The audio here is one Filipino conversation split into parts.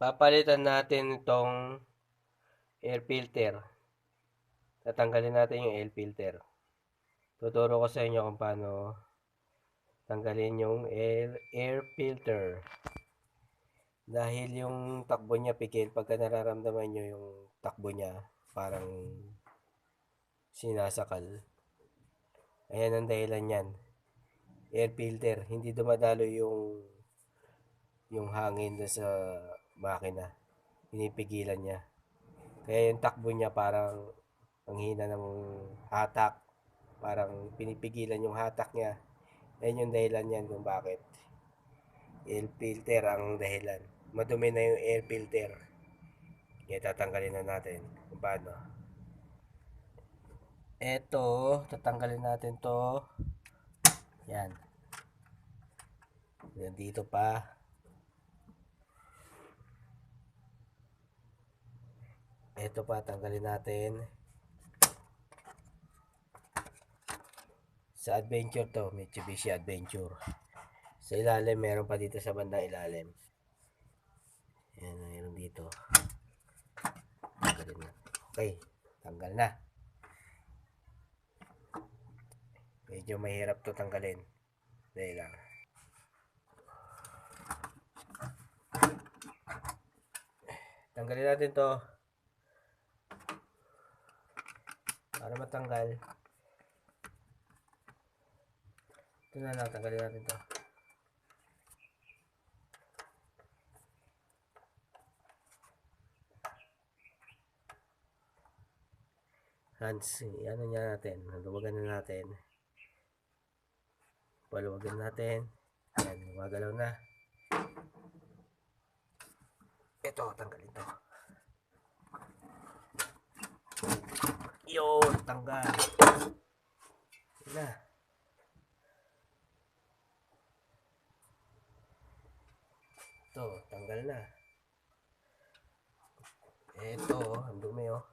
papalitan natin itong air filter. Tatanggalin natin yung air filter. Tuturo ko sa inyo kung paano tanggalin yung air, air filter. Dahil yung takbo niya pikil, pagka nararamdaman nyo yung takbo niya, parang sinasakal. Ayan ang dahilan yan. Air filter, hindi dumadalo yung yung hangin sa makina. Pinipigilan niya. Kaya yung takbo niya parang ang hina ng hatak. Parang pinipigilan yung hatak niya. Ayan yung dahilan yan kung bakit. Air filter ang dahilan. Madumi na yung air filter. Kaya tatanggalin na natin kung paano. Eto, tatanggalin natin to. Yan. Yan dito pa. Ito pa, tanggalin natin. Sa adventure to, Mitsubishi Adventure. Sa ilalim, meron pa dito sa bandang ilalim. Yan, meron dito. Tanggalin na. Okay, tanggal na. Medyo mahirap to tanggalin. Dahil lang. Tanggalin natin to. Para matanggal. Ito na lang, natin to. Hands, ano niya natin, luwagan na natin. Paluwagan natin. Yan, gumagalaw na. Ito, tanggalin to. Yun, tanggal. Yun na. Ito, tanggal na. Ito, ang dumi oh.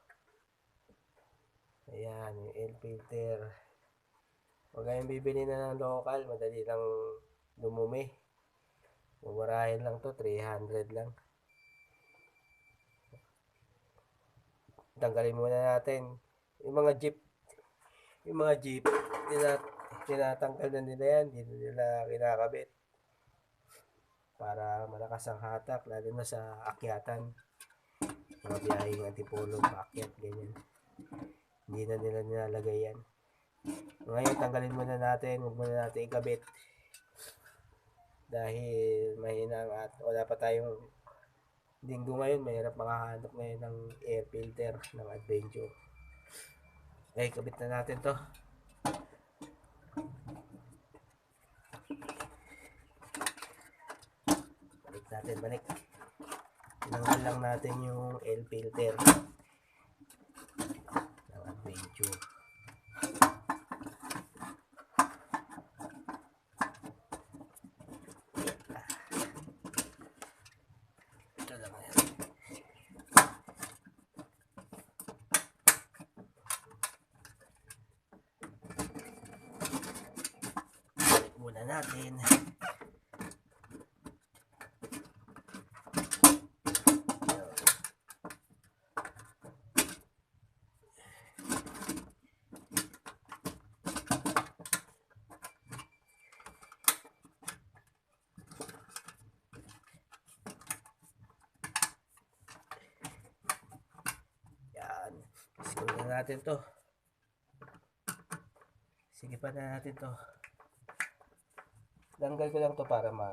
Ayan, yung air filter. Huwag kayong bibili na ng local, madali lang lumumi. Mumurahin lang to, 300 lang. Tanggalin muna natin. Yung mga jeep, yung mga jeep, tinat tinatanggal na nila yan, hindi nila kinakabit. Para malakas ang hatak, lalo na sa akyatan. Mga biyaheng antipolo, paakyat, ganyan. Hindi na nila nilalagay yan. Ngayon, tanggalin muna natin. Huwag muna natin ikabit. Dahil mahina ang at wala pa tayong linggo ngayon. Mahirap makahanap ngayon ng air filter ng adventure. Okay, kabit na natin to. Balik natin, balik. Tinanggal lang natin yung air filter ng adventure. Ito lang yan. Muna natin. Yan. Screw na natin to. Sige pa na natin to. Tanggal ko lang to para ma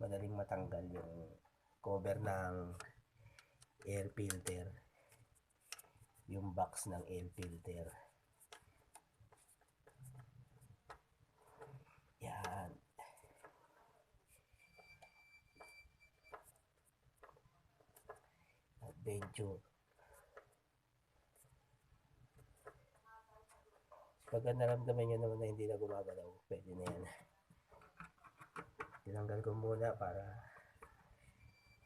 madaling matanggal yung cover ng air filter. Yung box ng air filter. Yan. Adventure. Pagka naramdaman nyo naman na hindi na gumagalaw, pwede na yan. Tinanggal ko muna para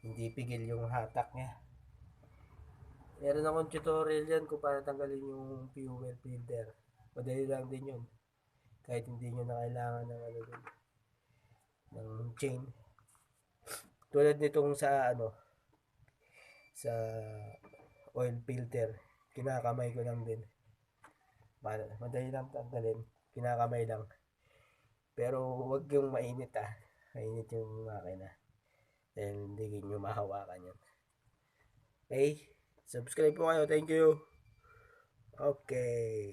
hindi pigil yung hatak niya. Meron akong tutorial yan kung paano tanggalin yung fuel filter. Madali lang din yun. Kahit hindi nyo na kailangan ng ano dun, ng chain. Tulad nitong sa ano, sa oil filter. Kinakamay ko lang din. Ma- Madali lang tanggalin. Kinakamay lang. Pero wag yung mainit ah. Mainit yung makina. Dahil hindi nyo mahawakan yan. Okay? Subscribe po kayo. Thank you. Okay.